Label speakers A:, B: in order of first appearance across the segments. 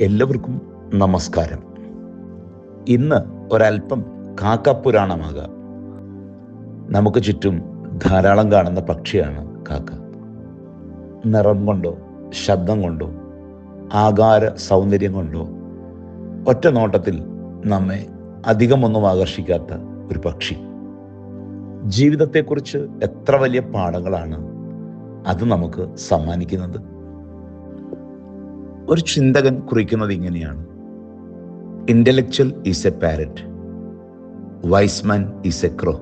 A: എല്ലാവർക്കും നമസ്കാരം. ഇന്ന് ഒരല്പം കാക്കപ്പുരാണമാകാം നമുക്ക് ചുറ്റും ധാരാളം കാണുന്ന പക്ഷിയാണ് കാക്ക. നിറം കൊണ്ടോ ശബ്ദം കൊണ്ടോ ആകാര സൗന്ദര്യം കൊണ്ടോ ഒറ്റ നോട്ടത്തിൽ നമ്മെ അധികമൊന്നും ആകർഷിക്കാത്ത ഒരു പക്ഷി. ജീവിതത്തെക്കുറിച്ച് എത്ര വലിയ പാഠങ്ങളാണ് അത് നമുക്ക് സമ്മാനിക്കുന്നത്? ഒരു ചിന്തകൻ കുറിക്കുന്നത് ഇങ്ങനെയാണ്. Intellectual is a parrot wise man is a crow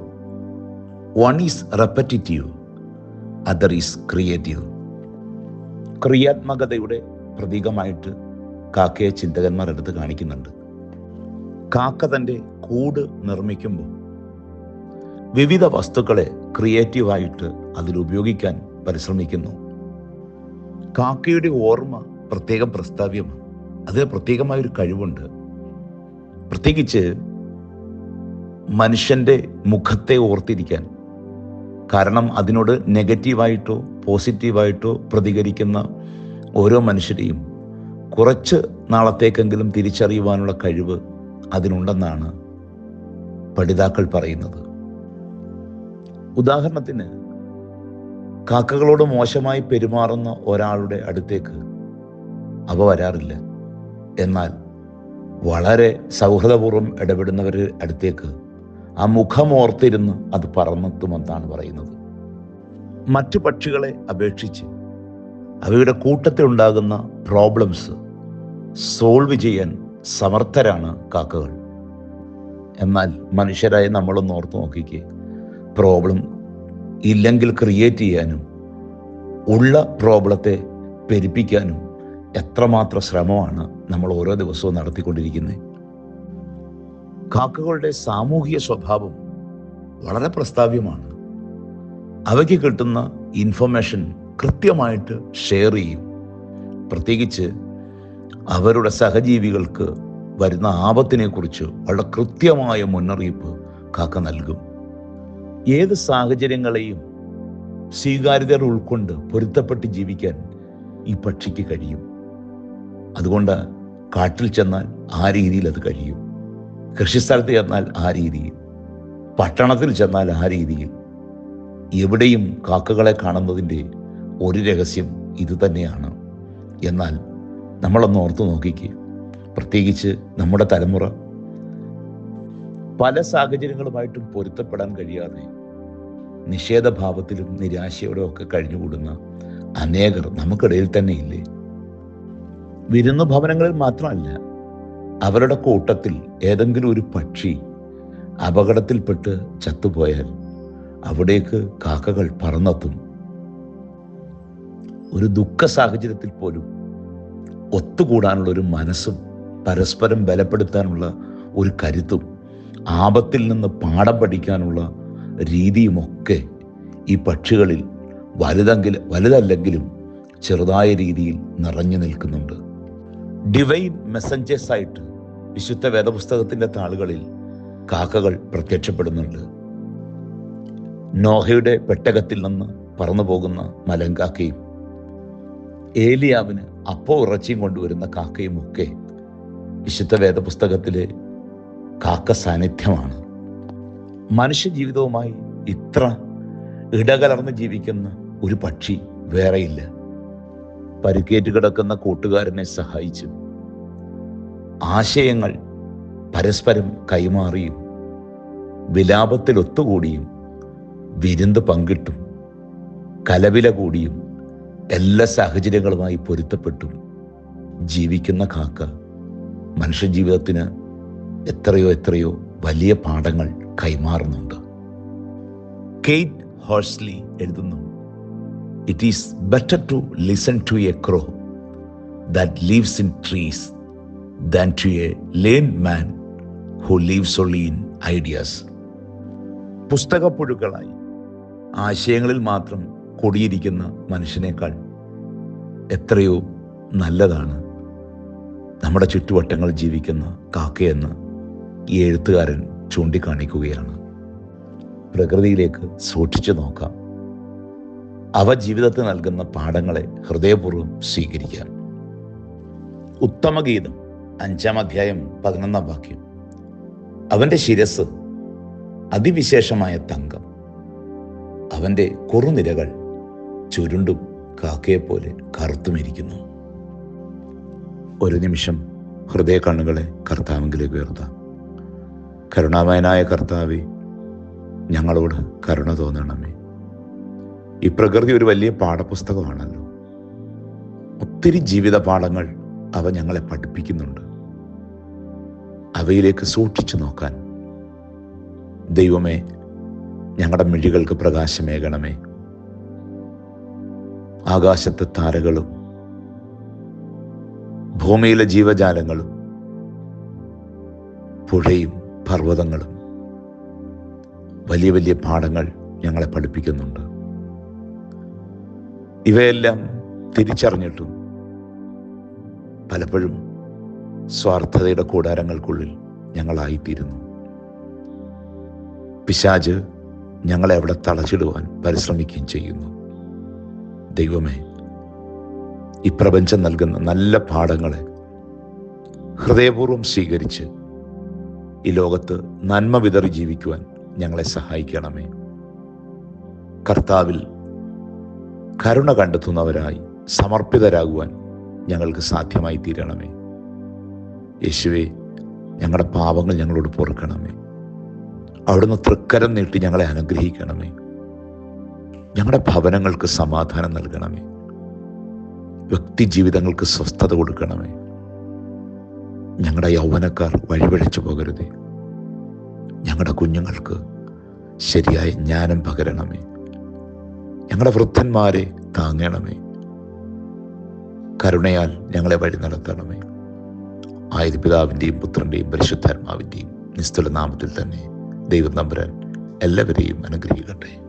A: one is repetitive other is creative ക്രിയാത്മകതയുടെ പ്രതീകമായിട്ട് കാക്കയെ ചിന്തകന്മാർ എടുത്ത് കാണിക്കുന്നുണ്ട്. കാക്ക തന്റെ കൂട് നിർമ്മിക്കുമ്പോൾ വിവിധ വസ്തുക്കളെ ക്രിയേറ്റീവായിട്ട് അതിൽ ഉപയോഗിക്കാൻ പരിശ്രമിക്കുന്നു. കാക്കയുടെ ഓർമ്മ പ്രത്യേകം പ്രസ്താവ്യമാണ് അതിന് പ്രത്യേകമായ ഒരു കഴിവുണ്ട്. പ്രത്യേകിച്ച് മനുഷ്യന്റെ മുഖത്തെ ഓർത്തിരിക്കാൻ. കാരണം അതിനോട് നെഗറ്റീവായിട്ടോ പോസിറ്റീവായിട്ടോ പ്രതികരിക്കുന്ന ഓരോ മനുഷ്യരെയും കുറച്ച് നാളത്തേക്കെങ്കിലും തിരിച്ചറിയുവാനുള്ള കഴിവ് അതിനുണ്ടെന്നാണ് പഠിതാക്കൾ പറയുന്നത്. ഉദാഹരണത്തിന് കാക്കകളോട് മോശമായി പെരുമാറുന്ന ഒരാളുടെ അടുത്തേക്ക് അവ വരാറില്ല. എന്നാൽ വളരെ സൗഹൃദപൂർവം ഇടപെടുന്നവരുടെ അടുത്തേക്ക് ആ മുഖമോർത്തിരുന്ന് അത് പറന്നെത്തുമെന്നാണ് പറയുന്നത്. മറ്റു പക്ഷികളെ അപേക്ഷിച്ച് അവയുടെ കൂട്ടത്തിൽ ഉണ്ടാകുന്ന പ്രോബ്ലംസ് സോൾവ് ചെയ്യാൻ സമർത്ഥരാണ് കാക്കകൾ. എന്നാൽ മനുഷ്യരായ നമ്മളൊന്ന് ഓർത്ത് നോക്കിക്കേ. പ്രോബ്ലം ഇല്ലെങ്കിൽ ക്രിയേറ്റ് ചെയ്യാനും ഉള്ള പ്രോബ്ലത്തെ പെരുപ്പിക്കാനും എത്രമാത്രം ശ്രമമാണ് നമ്മൾ ഓരോ ദിവസവും നടത്തിക്കൊണ്ടിരിക്കുന്നത്? കാക്കകളുടെ സാമൂഹിക സ്വഭാവം വളരെ പ്രസ്താവ്യമാണ്. അവയ്ക്ക് കിട്ടുന്ന ഇൻഫർമേഷൻ കൃത്യമായിട്ട് ഷെയർ ചെയ്യും. പ്രത്യേകിച്ച് അവരുടെ സഹജീവികൾക്ക് വരുന്ന ആപത്തിനെ കുറിച്ച് വളരെ കൃത്യമായ മുന്നറിയിപ്പ് കാക്ക നൽകും. ഏത് സാഹചര്യങ്ങളെയും സ്വീകാര്യതകൾ ഉൾക്കൊണ്ട് പൊരുത്തപ്പെട്ട് ജീവിക്കാൻ ഈ പക്ഷിക്ക് കഴിയും. അതുകൊണ്ട് കാട്ടിൽ ചെന്നാൽ ആ രീതിയിൽ അത് കഴിയും. കൃഷിസ്ഥലത്ത് ചെന്നാൽ ആ രീതിയിൽ പട്ടണത്തിൽ ചെന്നാൽ ആ രീതിയിൽ എവിടെയും കാക്കകളെ കാണുന്നതിന്റെ ഒരു രഹസ്യം ഇതുതന്നെയാണ് എന്നാൽ നമ്മളൊന്ന് ഓർത്തു നോക്കിക്ക്. പ്രത്യേകിച്ച് നമ്മുടെ തലമുറ പല സാഹചര്യങ്ങളുമായിട്ടും പൊരുത്തപ്പെടാൻ കഴിയാതെ നിഷേധഭാവത്തിലും നിരാശയോടെ ഒക്കെ കഴിഞ്ഞുകൂടുന്ന അനേകർ നമുക്കിടയിൽ തന്നെ ഇല്ലേ വിരുന്നു ഭവനങ്ങളിൽ മാത്രമല്ല അവരുടെ കൂട്ടത്തിൽ ഏതെങ്കിലും ഒരു പക്ഷി അപകടത്തിൽപ്പെട്ട് ചത്തുപോയാൽ അവിടേക്ക് കാക്കകൾ പറന്നെത്തും. ഒരു ദുഃഖ സാഹചര്യത്തിൽ പോലും ഒത്തുകൂടാനുള്ള ഒരു മനസ്സും പരസ്പരം ബലപ്പെടുത്താനുള്ള ഒരു കരുത്തും ആപത്തിൽ നിന്ന് പാഠം പഠിക്കാനുള്ള രീതിയുമൊക്കെ ഈ പക്ഷികളിൽ വലുതെങ്കിൽ വലുതല്ലെങ്കിലും ചെറുതായ രീതിയിൽ നിറഞ്ഞു നിൽക്കുന്നുണ്ട്. ഡിവൈൻ മെസ്സഞ്ചേഴ്സ് ആയിട്ട് വിശുദ്ധ വേദപുസ്തകത്തിന്റെ താളുകളിൽ കാക്കകൾ പ്രത്യക്ഷപ്പെടുന്നുണ്ട്. നോഹയുടെ പെട്ടകത്തിൽ നിന്ന് പറന്നു പോകുന്ന മലങ്കാക്കയും ഏലിയാവിന് അപ്പോ ഇറച്ചിയും കൊണ്ടുവരുന്ന കാക്കയും ഒക്കെ വിശുദ്ധ വേദപുസ്തകത്തിലെ കാക്ക സാന്നിധ്യമാണ്. മനുഷ്യ ജീവിതവുമായി ഇത്ര ഇടകലർന്ന് ജീവിക്കുന്ന ഒരു പക്ഷി വേറെയില്ല. പരിക്കേറ്റ് കിടക്കുന്ന കൂട്ടുകാരനെ സഹായിച്ചു. ആശയങ്ങൾ പരസ്പരം കൈമാറിയും വിലാപത്തിൽ ഒത്തുകൂടിയും വിരുന്ന് പങ്കിട്ടും കലവില കൂടിയും എല്ലാ സാഹചര്യങ്ങളുമായി പൊരുത്തപ്പെട്ടും ജീവിക്കുന്ന കാക്ക മനുഷ്യജീവിതത്തിന് എത്രയോ എത്രയോ വലിയ പാഠങ്ങൾ കൈമാറുന്നുണ്ട്. കെയ്റ്റ് ഹോഴ്സ്ലി എഴുതുന്നു. It is better to listen to a crow that lives in trees than to a learn man who lives only in ideas പുസ്തകപ്പുഴുക്കളായി ആശയങ്ങളിൽ മാത്രം കൊടിയിരിക്കുന്ന മനുഷ്യനേക്കാൾ എത്രയോ നല്ലതാണ് നമ്മുടെ ചുറ്റുവട്ടങ്ങൾ ജീവിക്കുന്ന കാക്കയെന്ന് ഈ എഴുത്തുകാരൻ ചൂണ്ടിക്കാണിക്കുകയാണ്. പ്രകൃതിയിലേക്ക് സൂക്ഷിച്ചു നോക്കാം. അവ ജീവിതത്തിൽ നൽകുന്ന പാഠങ്ങളെ ഹൃദയപൂർവം സ്വീകരിക്കുക. ഉത്തമഗീതം അഞ്ചാം അധ്യായം പതിനൊന്നാം വാക്യം. അവന്റെ ശിരസ് അതിവിശേഷമായ തങ്കം. അവന്റെ കുറുനിരകൾ ചുരുണ്ടും കാക്കയെപ്പോലെ കറുത്തുമിരിക്കുന്നു. ഒരു നിമിഷം ഹൃദയ കണ്ണുകളെ കർത്താവിലേക്ക് ഉയർത്താം. കരുണാമയനായ കർത്താവെ ഞങ്ങളോട് കരുണ തോന്നണമേ. ഈ പ്രകൃതി ഒരു വലിയ പാഠപുസ്തകമാണല്ലോ. ഒത്തിരി ജീവിത പാഠങ്ങൾ അവ ഞങ്ങളെ പഠിപ്പിക്കുന്നുണ്ട്. അവയിലേക്ക് സൂക്ഷിച്ചു നോക്കാൻ. ദൈവമേ ഞങ്ങളുടെ മിഴികൾക്ക് പ്രകാശമേകണമേ. ആകാശത്തെ താരകളും ഭൂമിയിലെ ജീവജാലങ്ങളും പുഴയും പർവതങ്ങളും വലിയ വലിയ പാഠങ്ങൾ ഞങ്ങളെ പഠിപ്പിക്കുന്നുണ്ട്. ഇവയെല്ലാം തിരിച്ചറിഞ്ഞിട്ടും പലപ്പോഴും സ്വാർത്ഥതയുടെ കൂടാരങ്ങൾക്കുള്ളിൽ ഞങ്ങളായിത്തീരുന്നു. പിശാജ് ഞങ്ങളെ അവിടെ തളച്ചിടുവാൻ പരിശ്രമിക്കുകയും ചെയ്യുന്നു. ദൈവമേ ഈ പ്രപഞ്ചം നൽകുന്ന നല്ല പാഠങ്ങളെ ഹൃദയപൂർവം സ്വീകരിച്ച് ഈ ലോകത്ത് നന്മ വിതറി ജീവിക്കുവാൻ ഞങ്ങളെ സഹായിക്കണമേ. കർത്താവിൽ കരുണ കണ്ടെത്തുന്നവരായി സമർപ്പിതരാകുവാൻ ഞങ്ങൾക്ക് സാധ്യമായി തീരണമേ. യേശുവെ ഞങ്ങളുടെ പാപങ്ങൾ ഞങ്ങളോട് പൊറുക്കണമേ. അവിടുന്ന് തൃക്കരം നീട്ടി ഞങ്ങളെ അനുഗ്രഹിക്കണമേ. ഞങ്ങളുടെ ഭവനങ്ങൾക്ക് സമാധാനം നൽകണമേ. വ്യക്തി ജീവിതങ്ങൾക്ക് സ്വസ്ഥത കൊടുക്കണമേ. ഞങ്ങളുടെ യൗവനക്കാർ വഴിപഴിച്ചു പോകരുതേ. ഞങ്ങളുടെ കുഞ്ഞുങ്ങൾക്ക് ശരിയായ ജ്ഞാനം പകരണമേ. ഞങ്ങളുടെ വൃദ്ധന്മാരെ താങ്ങണമേ. കരുണയാൽ ഞങ്ങളെ വഴി നടത്തണമേ. ആയത് പിതാവിന്റെയും പുത്രന്റെയും പരിശുദ്ധാത്മാവിന്റെയും നിസ്തുല നാമത്തിൽ തന്നെ ദൈവം നമ്പുരാൻ എല്ലാവരെയും അനുഗ്രഹിക്കട്ടെ.